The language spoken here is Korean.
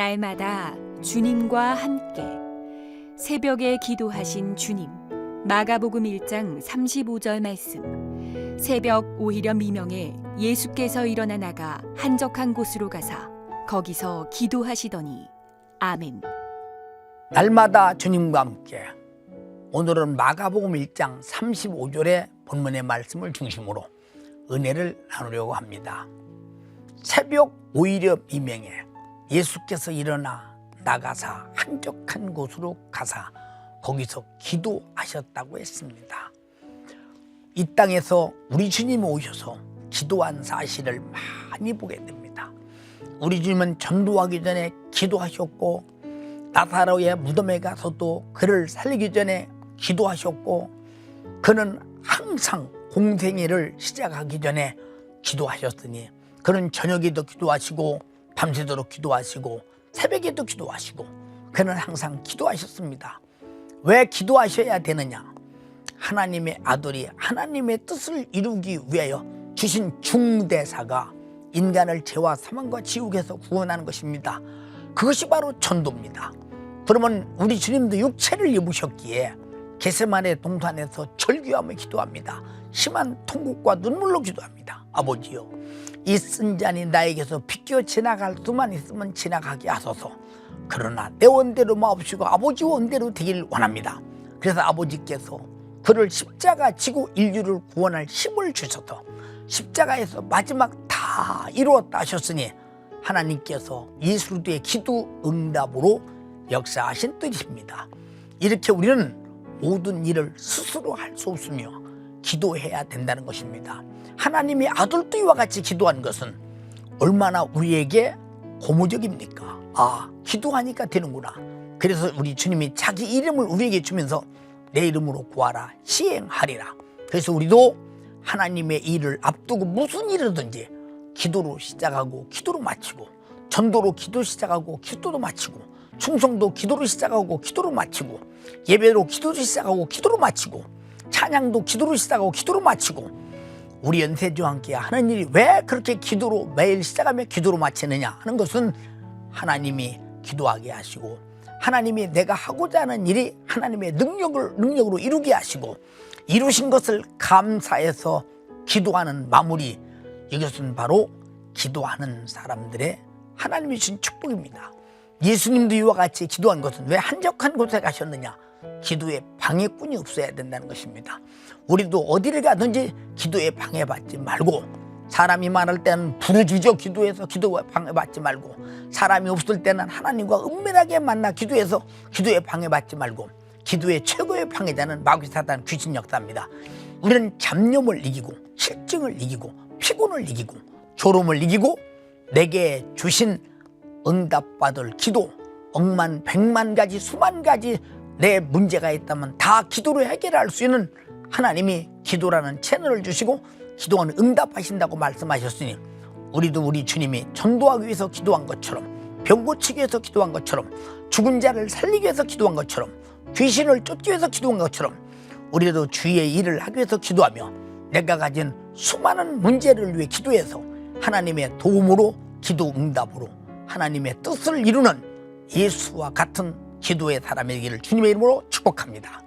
날마다 주님과 함께 새벽에 기도하신 주님 마가복음 1장 35절 말씀. 새벽 오히려 미명에 예수께서 일어나 나가 한적한 곳으로 가사 거기서 기도하시더니 아멘. 날마다 주님과 함께. 오늘은 마가복음 1장 35절의 본문의 말씀을 중심으로 은혜를 나누려고 합니다. 새벽 오히려 미명에 예수께서 일어나 나가사 한적한 곳으로 가사 거기서 기도하셨다고 했습니다. 이 땅에서 우리 주님이 오셔서 기도한 사실을 많이 보게 됩니다. 우리 주님은 전도하기 전에 기도하셨고 나사로의 무덤에 가서도 그를 살리기 전에 기도하셨고 그는 항상 공생애를 시작하기 전에 기도하셨으니 그는 저녁에도 기도하시고 밤새도록 기도하시고 새벽에도 기도하시고 그는 항상 기도하셨습니다. 왜 기도하셔야 되느냐? 하나님의 아들이 하나님의 뜻을 이루기 위하여 주신 중대사가 인간을 죄와 사망과 지옥에서 구원하는 것입니다. 그것이 바로 전도입니다. 그러면 우리 주님도 육체를 입으셨기에 게세만의 동산에서 절규하며 기도합니다. 심한 통곡과 눈물로 기도합니다. 아버지요, 이 쓴 잔이 나에게서 비껴 지나갈 수만 있으면 지나가게 하소서. 그러나 내 원대로 마옵시고 아버지 원대로 되길 원합니다. 그래서 아버지께서 그를 십자가 지고 인류를 구원할 힘을 주셔서 십자가에서 마지막 다 이루었다 하셨으니 하나님께서 예수도의 기도 응답으로 역사하신 뜻입니다. 이렇게 우리는 모든 일을 스스로 할 수 없으며 기도해야 된다는 것입니다. 하나님이 아들도 이와 같이 기도한 것은 얼마나 우리에게 고무적입니까? 아, 기도하니까 되는구나. 그래서 우리 주님이 자기 이름을 우리에게 주면서 내 이름으로 구하라, 시행하리라. 그래서 우리도 하나님의 일을 앞두고 무슨 일이든지 기도로 시작하고 기도로 마치고 전도로 기도 시작하고 기도로 마치고 충성도 기도로 시작하고 기도로 마치고 예배로 기도로 시작하고 기도로 마치고 찬양도 기도로 시작하고 기도로 마치고 우리 연세주와 함께 하는 일이 왜 그렇게 기도로 매일 시작하며 기도로 마치느냐 하는 것은 하나님이 기도하게 하시고 하나님이 내가 하고자 하는 일이 하나님의 능력을 능력으로 이루게 하시고 이루신 것을 감사해서 기도하는 마무리 이것은 바로 기도하는 사람들의 하나님이 주신 축복입니다. 예수님도 이와 같이 기도한 것은 왜 한적한 곳에 가셨느냐? 기도에 방해꾼이 없어야 된다는 것입니다. 우리도 어디를 가든지 기도에 방해받지 말고 사람이 많을 때는 부르짖어 기도해서 기도에 방해받지 말고 사람이 없을 때는 하나님과 은밀하게 만나 기도해서 기도에 방해받지 말고 기도의 최고의 방해자는 마귀 사단 귀신 역사입니다. 우리는 잡념을 이기고 실증을 이기고 피곤을 이기고 졸음을 이기고 내게 주신 응답받을 기도 억만 백만 가지 수만 가지 내 문제가 있다면 다 기도로 해결할 수 있는 하나님이 기도라는 채널을 주시고 기도는 응답하신다고 말씀하셨으니 우리도 우리 주님이 전도하기 위해서 기도한 것처럼 병 고치기 위해서 기도한 것처럼 죽은 자를 살리기 위해서 기도한 것처럼 귀신을 쫓기 위해서 기도한 것처럼 우리도 주의 일을 하기 위해서 기도하며 내가 가진 수많은 문제를 위해 기도해서 하나님의 도움으로 기도 응답으로 하나님의 뜻을 이루는 예수와 같은 기도의 사람이기를 주님의 이름으로 축복합니다.